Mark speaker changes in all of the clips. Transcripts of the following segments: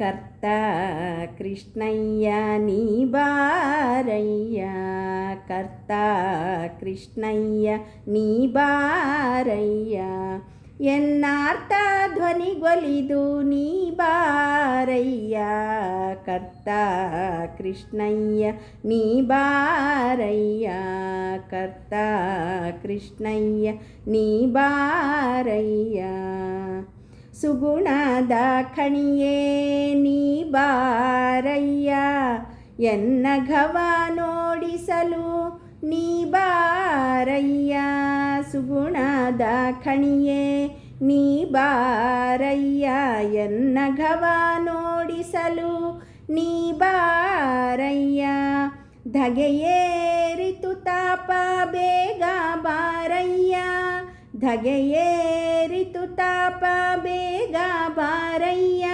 Speaker 1: ಕರ್ತ ಕೃಷ್ಣಯ್ಯ ನೀ ಬಾರಯ್ಯ ಕರ್ತ ಕೃಷ್ಣಯ್ಯ ನೀ ಬಾರಯ್ಯ ಎನ್ನಾರ್ಥ ಧ್ವನಿಗೊಲಿದು ನೀ ಬಾರಯ್ಯ ಕರ್ತ ಕೃಷ್ಣಯ್ಯ ನೀ ಬಾರಯ್ಯ ಕರ್ತ ಕೃಷ್ಣಯ್ಯ ನೀ ಬಾರಯ್ಯ ಖಣಿಯೇ ನೀ ಬಾರಯ್ಯ ಎನ್ನಘವ ನೋಡಿಸಲು ನೀ ಬಾರಯ್ಯ, ಸುಗುಣದ ಖಣಿಯೇ ನೀ ಬಾರಯ್ಯ ಎನ್ನಘವ ನೋಡಿಸಲು ನೀ ಬಾರಯ್ಯ, ಧಗೆಯೇರಿತು ತಾಪ ಬೇಗ ಬಾರಯ್ಯ, ಧಗೆಯೇರಿತು ತಾಪ ಬಾರಯ್ಯ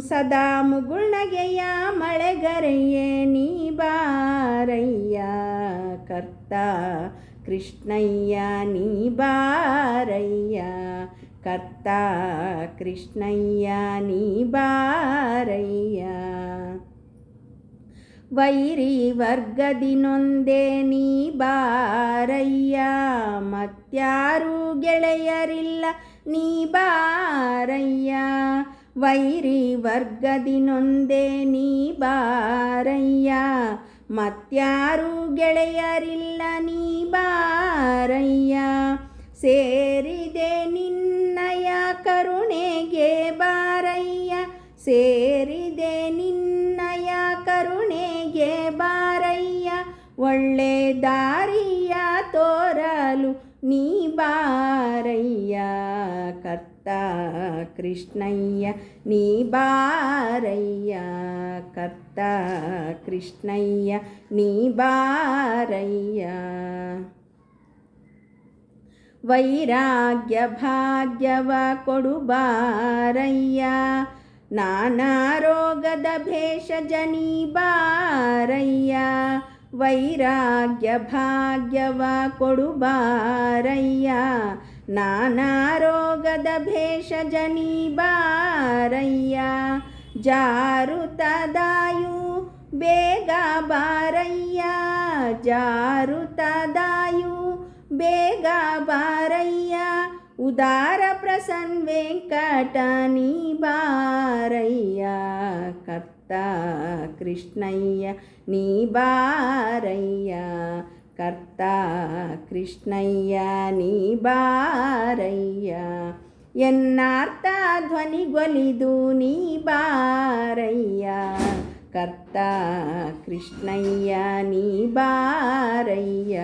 Speaker 1: ಸದಾ ಮುಗುಳ್ನಗೆಯ ಮಳೆಗರೆಯೇ ನೀ ಬಾರಯ್ಯ. ಕರ್ತ ಕೃಷ್ಣಯ್ಯ, ನೀ ಬಾರಯ್ಯ. ಕರ್ತ ಕೃಷ್ಣಯ್ಯ, ನೀ ಬಾರಯ್ಯ. ವೈರಿ ವರ್ಗದಿನೊಂದೇ ನೀ ಬಾರಯ್ಯ. ಮತ್ಯಾರೂ ಗೆಳೆಯರಿಲ್ಲ. ನೀ ಬಾರಯ್ಯ, ವೈರಿ ವರ್ಗದಿನೊಂದೇ ನೀ ಬಾರಯ್ಯ ಮತ್ಯಾರು ಗೆಳೆಯರಿಲ್ಲ ನೀ ಬಾರಯ್ಯ, ಸೇರಿದೆ ನಿನ್ನಯ ಕರುಣೆಗೆ ಬಾರಯ್ಯ, ಸೇರಿದೆ ನಿನ್ನಯ ಕರುಣೆಗೆ ಬಾರಯ್ಯ, ಒಳ್ಳೆ ದಾರಿಯ కృపలు నీ బారయ్యా కర్త కృష్ణయ్య నీ బారయ్యా కర్త కృష్ణయ్య నీ బారయ్యా. వైరాగ్య భాగ్యవ కొడుబారయ్యా నానారోగద భేషజనీ బారయ్యా ಭೇಷಜನಿ ಬಾರಯ್ಯ ವೈರಾಗ್ಯ ಭಾಗ್ಯವ ಕೊಡು ಬಾರಯ್ಯ ನಾನಾ ರೋಗದ ಭೇಷಜನಿ ಬಾರಯ್ಯ ಜಾರುತದಾಯು ಬೇಗ ಬಾರಯ್ಯ ಜಾರುತದಾಯು ಬೇಗ ಬಾರಯ್ಯ ಉದಾರ ಪ್ರಸನ್ ವೆಂಕಟ ನೀ ಬಾರಯ್ಯ ಕರ್ತ ಕೃಷ್ಣಯ್ಯ ನೀ ಬಾರಯ್ಯ ಕರ್ತ ಕೃಷ್ಣಯ್ಯ ನೀ ಬಾರಯ್ಯ ಎನ್ನಾರ್ಥ ಧ್ವನಿಗೊಲಿದು ನೀ ಬಾರಯ್ಯ ಕರ್ತ ಕೃಷ್ಣಯ್ಯ ನೀ ಬಾರಯ್ಯ